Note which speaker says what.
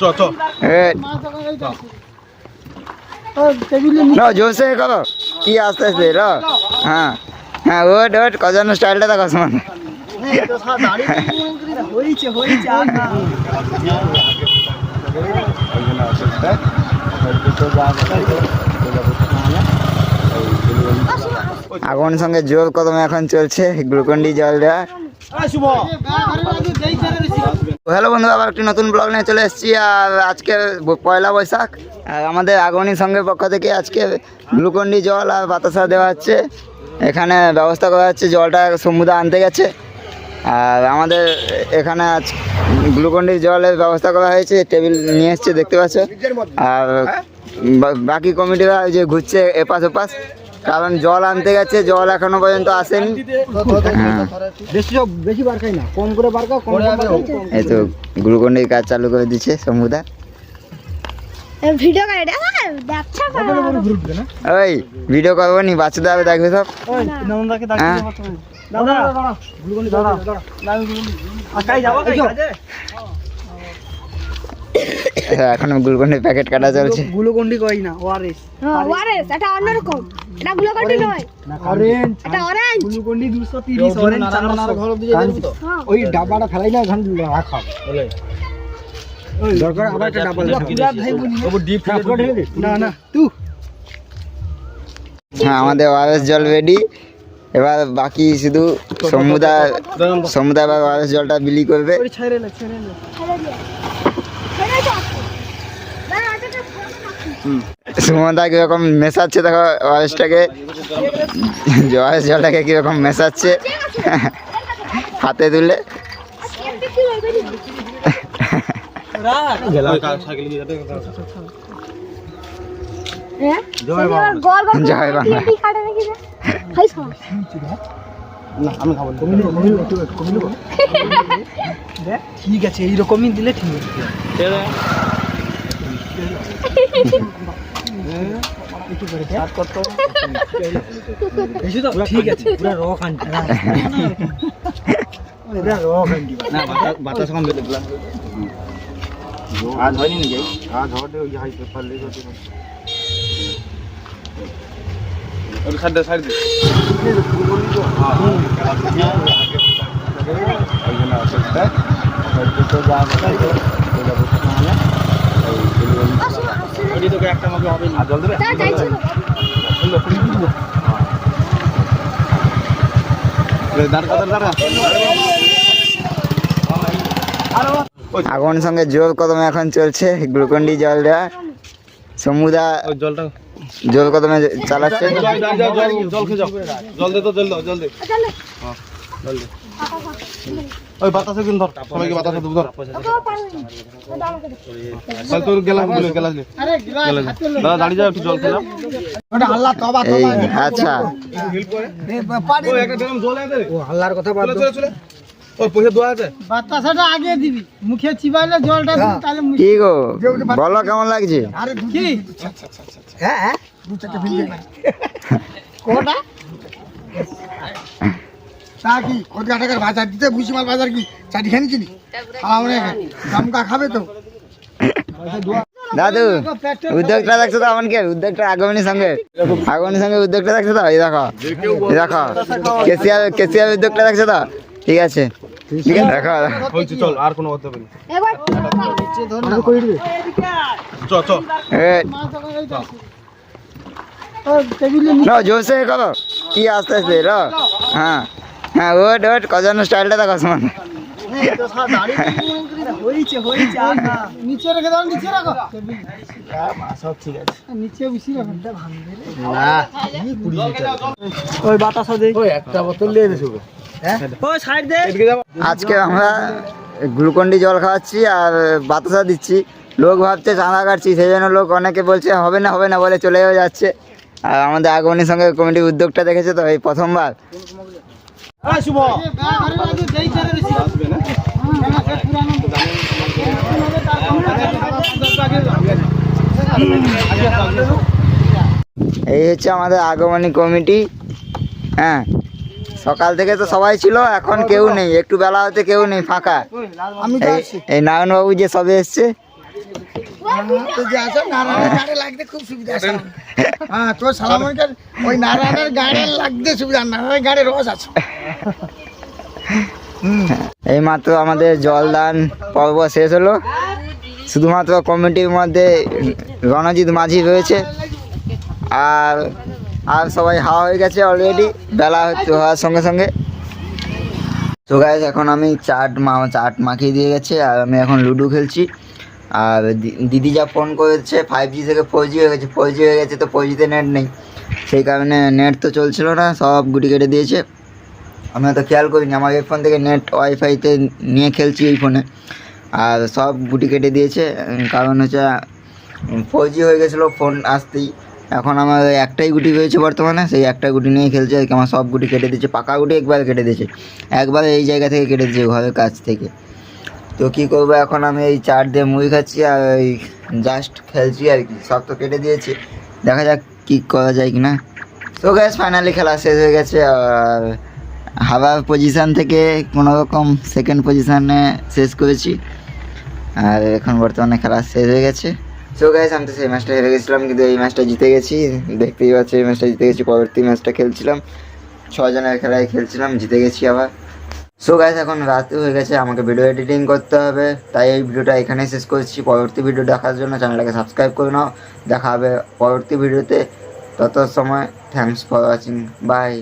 Speaker 1: চ চ
Speaker 2: এ, না জোরসে করো। কি আস্তে আস্তে র। হ্যাঁ। হ্যাঁ ওট ওট কজন স্টাইলটা দেখো সমান আগুন সঙ্গে জোর কদমে এখন চলছে গ্লুকন্ডি জল দেওয়া হ্যালো বন্ধু, আবার একটি নতুন ব্লগ নিয়ে চলে এসেছি, আর আজকে পয়লা বৈশাখ। আর আমাদের আগমনী সংঘের পক্ষ থেকে আজকে গ্লুকন্ডি জল আর বাতাসা দেওয়া হচ্ছে। এখানে ব্যবস্থা করা হচ্ছে, জলটা সমুদ্র আনতে গেছে। আর আমাদের এখানে আজ গ্লুকন্ডি জলের ব্যবস্থা করা হয়েছে, টেবিল নিয়ে এসছে, দেখতে পাচ্ছ। আর বাকি কমিটিরা যে ঘুরছে এপাশ ওপাশ কারণ জল আনতে গেছে জল এখনও পর্যন্ত আসেনি। হ্যাঁ। এই তো গ্লুকন্ডির কাজ চালু করে দিচ্ছে সমুদা ওই ভিডিও করব নি বাচ্চাদের হবে দেখবে সব।
Speaker 3: দাদা দাদা গুলগুলি দাদা আকাই যাব কাজে
Speaker 2: হ্যাঁ, এখনও গ্লুকন্ডির প্যাকেট কাটা চলছে।
Speaker 3: গুলকন্ডি কই না ওআরএস
Speaker 4: ওয়ারেস এটা অন্যরকম এটা গ্লুকন্ডি নয়।
Speaker 3: অরেঞ্জ
Speaker 4: এটা অরেঞ্জ
Speaker 3: গুলকন্ডি 230 অরেঞ্জ 400
Speaker 4: হ্যাঁ।
Speaker 3: ওই ডাব্বাটা ফেলাই না ধান রাখা ওই দরকার আবার একটা ডাব্বা পুরা ভাই বলি।
Speaker 1: তবু ডিপ
Speaker 3: না না তুই
Speaker 2: হ্যাঁ আমাদের ওয়ারেস জল রেডি এবার বাকি শুধু সমুদায় সমুদায় বা ওয়ারেস জলটা বিলি করবে
Speaker 3: ওই ছেড়ে লে ছেড়ে লে
Speaker 4: ছেড়ে দিয়ে ছেড়ে দাও না এটা তো
Speaker 2: সুমনদা কীরকম মেশাচ্ছে দেখো ওয়ারেসটাকে। ওয়ারেস জলটাকে কীরকম মেশাচ্ছে। হাতে তুলে।
Speaker 4: হ্যাঁ জয় বাংলা।
Speaker 3: ঠিক আছে এইরকমই দিলে ঠিক আছে ঠিক আছে পুরো র খান্তি পুরো র খান্তি
Speaker 1: না বাতাস কম দিতে গ্লাস আজ হয়নি নাকি আজ হবে ওই হাই পেপার লেগে আছে ওই সাইড দে সাইড দে তোকে একটা আমাকে হবে না জল দেবে
Speaker 2: আগুন সঙ্গে জোর কদমে এখন চলছে গ্লুকন্ডি জল দেওয়া সমুদা
Speaker 1: জলটা
Speaker 2: জোর কদমে চালাচ্ছে
Speaker 1: জল খেয়ে জল দে তো জল দাও জল দে
Speaker 4: চলে
Speaker 1: ওই বাতাসে কিন্তু ধর সবাইকে বাতাসে ধর। তাহলে তোর গেলাসগুলো গেলাস নে। দাদা দাঁড়িয়ে যাও একটু জল
Speaker 3: ওটা আল্লাহ তবা
Speaker 2: এই আচ্ছা।
Speaker 1: ওই একটা ড্রাম জল এনে দে।
Speaker 3: ও আল্লাহর কথা বাদ
Speaker 1: চলে চলে চলে। ওর পয়সা দোয়া আছে
Speaker 3: বাতাসাটা আগে দিবি। মুখে চিবাইলে জলটা দিবি তাহলে
Speaker 2: কি গো? বলো কেমন লাগছে?
Speaker 3: হ্যাঁ তা কি? কত টাকার বাজার দিতে ভুসিমাল বাজার কি? চাটি খানি চিনি? আমার দমকা খাবে তো।
Speaker 2: দাদু উদ্যোগটা দেখছ তো এমনকি উদ্যোগটা আগমনী সঙ্গে। আগমনী সঙ্গে উদ্যোগটা দেখছ তো? এই দেখো। এই দেখো। কেসিয়ার কেসিয়ার উদ্যোগটা দেখছ তো? ঠিক আছে। ঠিক আছে দেখো
Speaker 1: চল আর কোনো কথা
Speaker 2: করো। কি আস্তে আস্তে র। হ্যাঁ। হ্যাঁ ওট ওট কজন স্টাইলটা দেখো সমান।
Speaker 3: হয়েছে হয়েছে নিচে রেখে দাও নিচে রাখো। সব ঠিক আছে নিচে বেশি রাখো। ওই বাতাসা দে। ওই একটা বোতল দিয়ে দিছো হ্যাঁ? ওই সাইড দে।
Speaker 1: এদিকে যাও।
Speaker 2: আজকে আমরা গ্লুকন্ডি জল খাওয়াচ্ছি আর বাতাসা দিচ্ছি। লোক ভাবছে চাঁদা কাটছি সেই জন্য লোক অনেকে বলছে হবে না হবে না বলে চলেও যাচ্ছে। আর আমাদের আগমনীর সঙ্গে কমিটির উদ্যোগটা দেখেছে তো এই প্রথমবার?
Speaker 1: শুভ।
Speaker 2: এই হচ্ছে আমাদের আগমনী কমিটি। হ্যাঁ সকাল থেকে তো সবাই ছিল এখন কেউ নেই। একটু বেলা হতে কেউ নেই ফাঁকা। এই নারায়ণবাবু যে সবে এসছে।
Speaker 3: তো যে আসো নারায়ণের গাড়ি লাগতে খুব সুবিধা আছে। হ্যাঁ তোর সালামনকার ওই নারায়ণের গাড়ি লাগতে সুবিধা নারায়ণের গাড়ি রস আছে।
Speaker 2: এই মাত্র আমাদের জলদান পর্ব শেষ হলো। শুধুমাত্র কমিটির মধ্যে রণজিৎ মাঝি রয়েছে। আর আর সবাই হাওয়া হয়ে গেছে অলরেডি বেলা হচ্ছে হওয়ার সঙ্গে সঙ্গে। তো গাইজ এখন আমি চাট মা, চাট মাখিয়ে দিয়ে গেছে, আর আমি এখন লুডো খেলছি। আর দিদি যা ফোন করেছে ফাইভ জি থেকে ফোর জি হয়ে গেছে ফোর জি হয়ে গেছে তো ফোর জিতে নেট নেই। সেই কারণে নেট তো চলছিল না, সব গুটি কেটে দিয়েছে। আমি তো খেয়াল করিনি। আমার এই ফোন থেকে নেট ওয়াইফাইতে নিয়ে খেলছি এই ফোনে আর সব গুটি কেটে দিয়েছে কারণ হচ্ছে ফোর জি হয়ে গেছিল ফোন আসতেই। এখন আমার একটাই গুটি রয়েছে বর্তমানে, সেই একটা গুটি নিয়ে খেলছে, আর কি আমার সব গুটি কেটে দিয়েছে, পাকা গুটি একবার কেটে দিয়েছে। একবার এই জায়গা থেকে কেটে দিয়েছে, ঘরের কাছ থেকে। তো কী করব, এখন আমি এই চার দিয়ে মুড়ি খাচ্ছি, আর ওই জাস্ট খেলছি, আর কি। সব তো কেটে দিয়েছি। দেখা যাক কী করা যায় কি না তো গ্যাস ফাইনালি খেলা শেষ হয়ে গেছে, আর হাওয়ার পজিশান থেকে কোনো রকম সেকেন্ড পজিশানে শেষ করেছি। আর এখন বর্তমানে খেলা শেষ হয়ে গেছে। সো গাইস আমি তো সেই ম্যাচটা হেরে গেছিলাম, কিন্তু এই ম্যাচটা জিতে গেছি। দেখতেই পাচ্ছি, এই ম্যাচটা জিতে গেছি, পরবর্তী ম্যাচটা খেলছিলাম। ছজনের খেলায় খেলছিলাম, জিতে গেছি আবার। সো গাইস এখন রাত হয়ে গেছে, আমাকে ভিডিও এডিটিং করতে হবে। তাই এই ভিডিওটা এখানেই শেষ করছি। পরবর্তী ভিডিও দেখার জন্য চ্যানেলটাকে সাবস্ক্রাইব করে নাও। দেখা হবে পরবর্তী ভিডিওতে তত সময় থ্যাংকস ফর ওয়াচিং বাই